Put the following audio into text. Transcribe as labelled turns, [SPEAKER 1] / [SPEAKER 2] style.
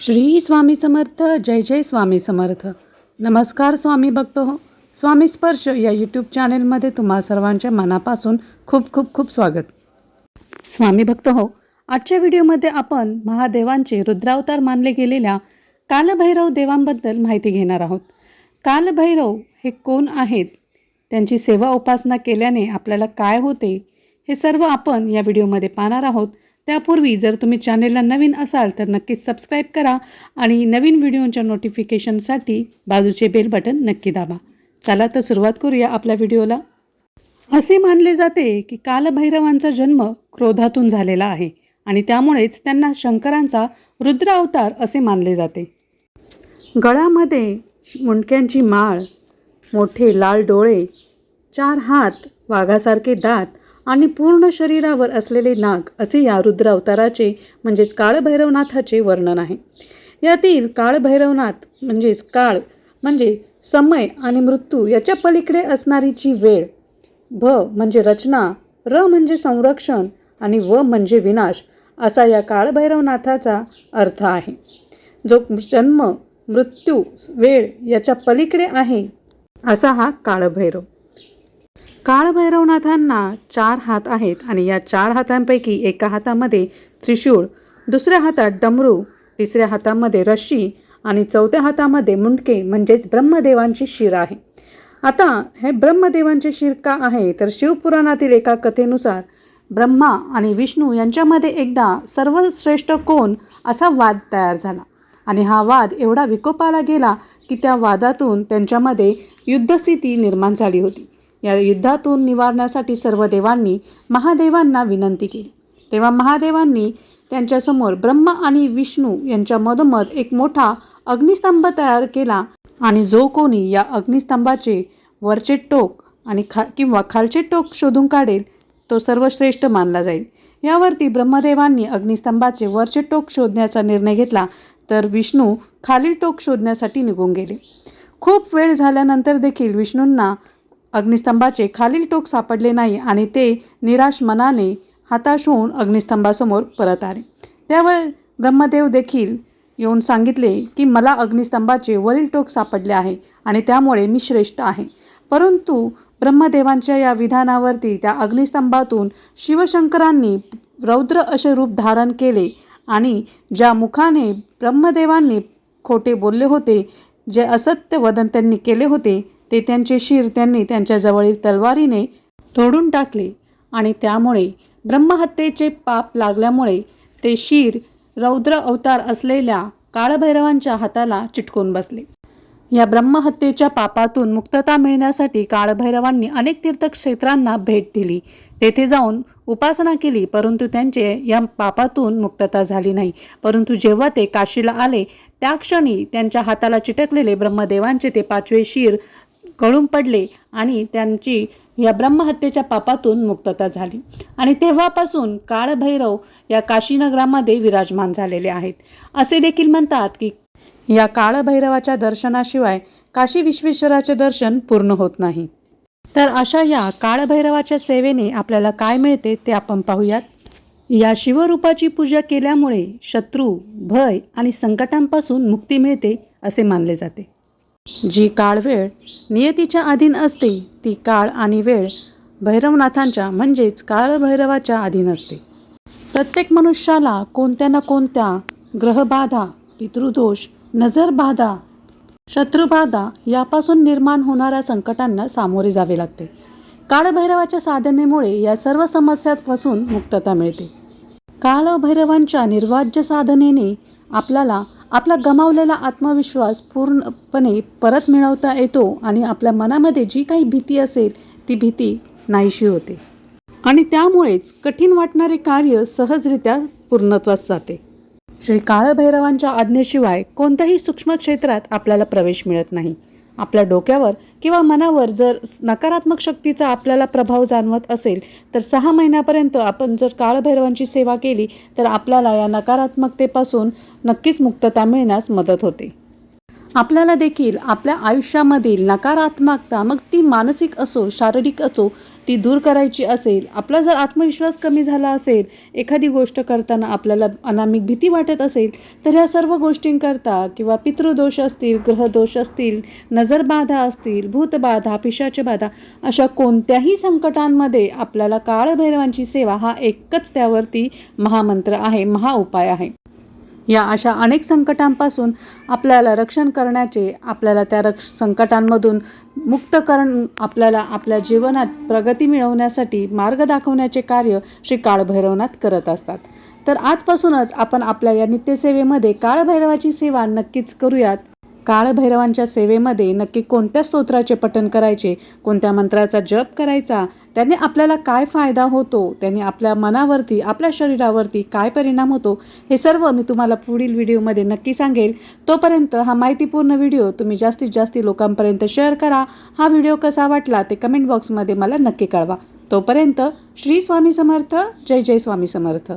[SPEAKER 1] श्री स्वामी समर्थ जय जय स्वामी समर्थ. नमस्कार स्वामी बघतो हो स्वामी स्पर्श या यूट्यूब चॅनेलमध्ये तुम्हा सर्वांच्या मनापासून खूप खूप खूप स्वागत. स्वामी भक्त हो आजच्या व्हिडिओमध्ये आपण महादेवांचे रुद्रावतार मानले गेलेल्या कालभैरव देवांबद्दल माहिती घेणार आहोत. कालभैरव हे कोण आहेत? त्यांची सेवा उपासना केल्याने आपल्याला काय होते? हे सर्व आपण या व्हिडिओमध्ये पाहणार आहोत. त्यापूर्वी जर तुम्ही चॅनेलला नवीन असाल तर नक्कीच सबस्क्राईब करा आणि नवीन व्हिडिओच्या नोटिफिकेशनसाठी बाजूचे बेल बटन नक्की दाबा. चला तर सुरुवात करूया आपल्या व्हिडिओला. असे मानले जाते की कालभैरवांचा जन्म क्रोधातून झालेला आहे आणि त्यामुळेच त्यांना शंकरांचा रुद्र अवतार असे मानले जाते. गळामध्ये मुंडक्यांची माळ मोठे लाल डोळे चार हात वाघासारखे दात आणि पूर्ण शरीरावर असलेले नाग असे या रुद्र अवताराचे म्हणजेच काळभैरवनाथाचे वर्णन आहे. यातील काळभैरवनाथ म्हणजेच काळ म्हणजे समय आणि मृत्यू याच्या पलीकडे असणारीची वेळ. भ म्हणजे रचना र म्हणजे संरक्षण आणि व म्हणजे विनाश असा या काळभैरवनाथाचा अर्थ आहे. जो जन्म मृत्यू वेळ याच्या पलीकडे आहे असा हा काळभैरव. काळभैरवनाथांना चार हात आहेत आणि या चार हातांपैकी एका हातामध्ये त्रिशूळ दुसऱ्या हातात डमरू तिसऱ्या हातामध्ये रश्शी आणि चौथ्या हातामध्ये मुंडके म्हणजेच ब्रह्मदेवांची शिर आहे. आता हे ब्रह्मदेवांचे शिर का आहे? तर शिवपुराणातील एका कथेनुसार ब्रह्मा आणि विष्णू यांच्यामध्ये एकदा सर्वश्रेष्ठ कोण असा वाद तयार झाला. आणि हा वाद एवढा विकोपाला गेला की त्या वादातून त्यांच्यामध्ये युद्धस्थिती निर्माण झाली होती. या युद्धातून निवारण्यासाठी सर्व देवांनी महादेवांना विनंती केली. तेव्हा महादेवांनी त्यांच्यासमोर ब्रह्मा आणि विष्णू यांच्या मधोमध एक मोठा अग्निस्तंभ तयार केला आणि जो कोणी या अग्निस्तंभाचे वरचे टोक आणि खा किंवा खालचे टोक शोधून काढेल तो सर्वश्रेष्ठ मानला जाईल. यावरती ब्रह्मदेवांनी अग्निस्तंभाचे वरचे टोक शोधण्याचा निर्णय घेतला तर विष्णू खालील टोक शोधण्यासाठी निघून गेले. खूप वेळ झाल्यानंतर देखील विष्णूंना अग्निस्तंभाचे खालील टोक सापडले नाही आणि ते निराश मनाने हताश होऊन अग्निस्तंभासमोर परत आले. त्यावर ब्रह्मदेव देखील येऊन सांगितले की मला अग्निस्तंभाचे वरील टोक सापडले आहे आणि त्यामुळे मी श्रेष्ठ आहे. परंतु ब्रह्मदेवांच्या या विधानावरती त्या अग्निस्तंभातून शिवशंकरांनी रौद्र असे रूप धारण केले आणि ज्या मुखाने ब्रह्मदेवांनी खोटे बोलले होते जे असत्य वदन त्यांनी केले होते ते त्यांचे शिर त्यांनी त्यांच्याजवळील तलवारीने तोडून टाकले आणि त्यामुळे ब्रह्महत्येचे पाप लागल्यामुळे ते शिर रौद्र अवतार असलेल्या काळभैरवांच्या हाताला चिटकून बसले. या ब्रह्महत्येच्या पापातून मुक्तता मिळण्यासाठी काळभैरवांनी अनेक तीर्थक्षेत्रांना भेट दिली. तेथे जाऊन उपासना केली परंतु त्यांचे या पापातून मुक्तता झाली नाही. परंतु जेव्हा ते काशीला आले त्या क्षणी त्यांच्या हाताला चिटकलेले ब्रह्मदेवांचे ते पाचवे शिर गळून पडले आणि त्यांची या ब्रह्महत्येच्या पापातून मुक्तता झाली. आणि तेव्हापासून काळभैरव या काशीनगरामध्ये विराजमान झालेले आहेत. असे देखील म्हणतात की या काळभैरवाच्या दर्शनाशिवाय काशी विश्वेश्वराचे दर्शन पूर्ण होत नाही. तर अशा या काळभैरवाच्या सेवेने आपल्याला काय मिळते ते आपण पाहूयात. या शिवरूपाची पूजा केल्यामुळे शत्रू भय आणि संकटांपासून मुक्ती मिळते असे मानले जाते. जी काळ वेळ नियतीच्या अधीन असते ती काळ आणि वेळ भैरवनाथांच्या म्हणजेच काळभैरवाच्या अधीन असते. प्रत्येक मनुष्याला कोणत्या ना कोणत्या ग्रहबाधा पितृदोष नजरबाधा शत्रुबाधा यापासून निर्माण होणाऱ्या संकटांना सामोरे जावे लागते. काळभैरवाच्या साधनेमुळे या सर्व समस्यांपासून मुक्तता मिळते. कालभैरवांच्या निर्वाज्य साधनेने आपल्याला आपला गमावलेला आत्मविश्वास पूर्णपणे परत मिळवता येतो आणि आपल्या मनामध्ये जी काही भीती असेल ती भीती नाहीशी होते. आणि त्यामुळेच कठीण वाटणारे कार्य सहजरित्या पूर्णत्वास जाते. श्री काळभैरवांच्या आज्ञेशिवाय कोणत्याही सूक्ष्म क्षेत्रात आपल्याला प्रवेश मिळत नाही. आपल्या डोक्यावर किंवा मनावर जर नकारात्मक शक्तीचा आपल्याला प्रभाव जाणवत असेल तर सहा महिन्यापर्यंत आपण जर काळभैरवांची सेवा केली तर आपल्याला या नकारात्मकतेपासून नक्कीच मुक्तता मिळण्यास मदत होते. आपल्याला देखील आपल्या आयुष्यामधील नकारात्मकता मग ती मानसिक असो शारीरिक असो ती दूर करायची असेल आपला जर आत्मविश्वास कमी झाला असेल एखादी गोष्ट करताना आपल्याला अनामिक भीती वाटत असेल तर ह्या सर्व गोष्टींकरता किंवा पितृदोष असतील ग्रहदोष असतील नजरबाधा असतील भूतबाधा पिशाच्या बाधा अशा कोणत्याही संकटांमध्ये आपल्याला काळभैरवांची सेवा हा एकच त्यावरती महामंत्र आहे महाउपाय आहे. या अशा अनेक संकटांपासून आपल्याला रक्षण करण्याचे आपल्याला त्या रक्ष संकटांमधून मुक्त करण आपल्याला आपल्या जीवनात प्रगती मिळवण्यासाठी मार्ग दाखवण्याचे कार्य श्री काळभैरवनाथ करत असतात. तर आजपासूनच आपण आपल्या या नित्यसेवेमध्ये काळभैरवाची सेवा नक्कीच करूयात. काळभैरवांच्या सेवेमध्ये नक्की कोणत्या स्तोत्राचे पठण करायचे कोणत्या मंत्राचा जप करायचा त्याने आपल्याला काय फायदा होतो त्याने आपल्या मनावरती आपल्या शरीरावरती काय परिणाम होतो हे सर्व मी तुम्हाला पुढील व्हिडिओमध्ये नक्की सांगेल. तोपर्यंत हा माहितीपूर्ण व्हिडिओ तुम्ही जास्तीत जास्त लोकांपर्यंत शेअर करा. हा व्हिडिओ कसा वाटला ते कमेंट बॉक्समध्ये मला नक्की कळवा. तोपर्यंत श्री स्वामी समर्थ जय जय स्वामी समर्थ.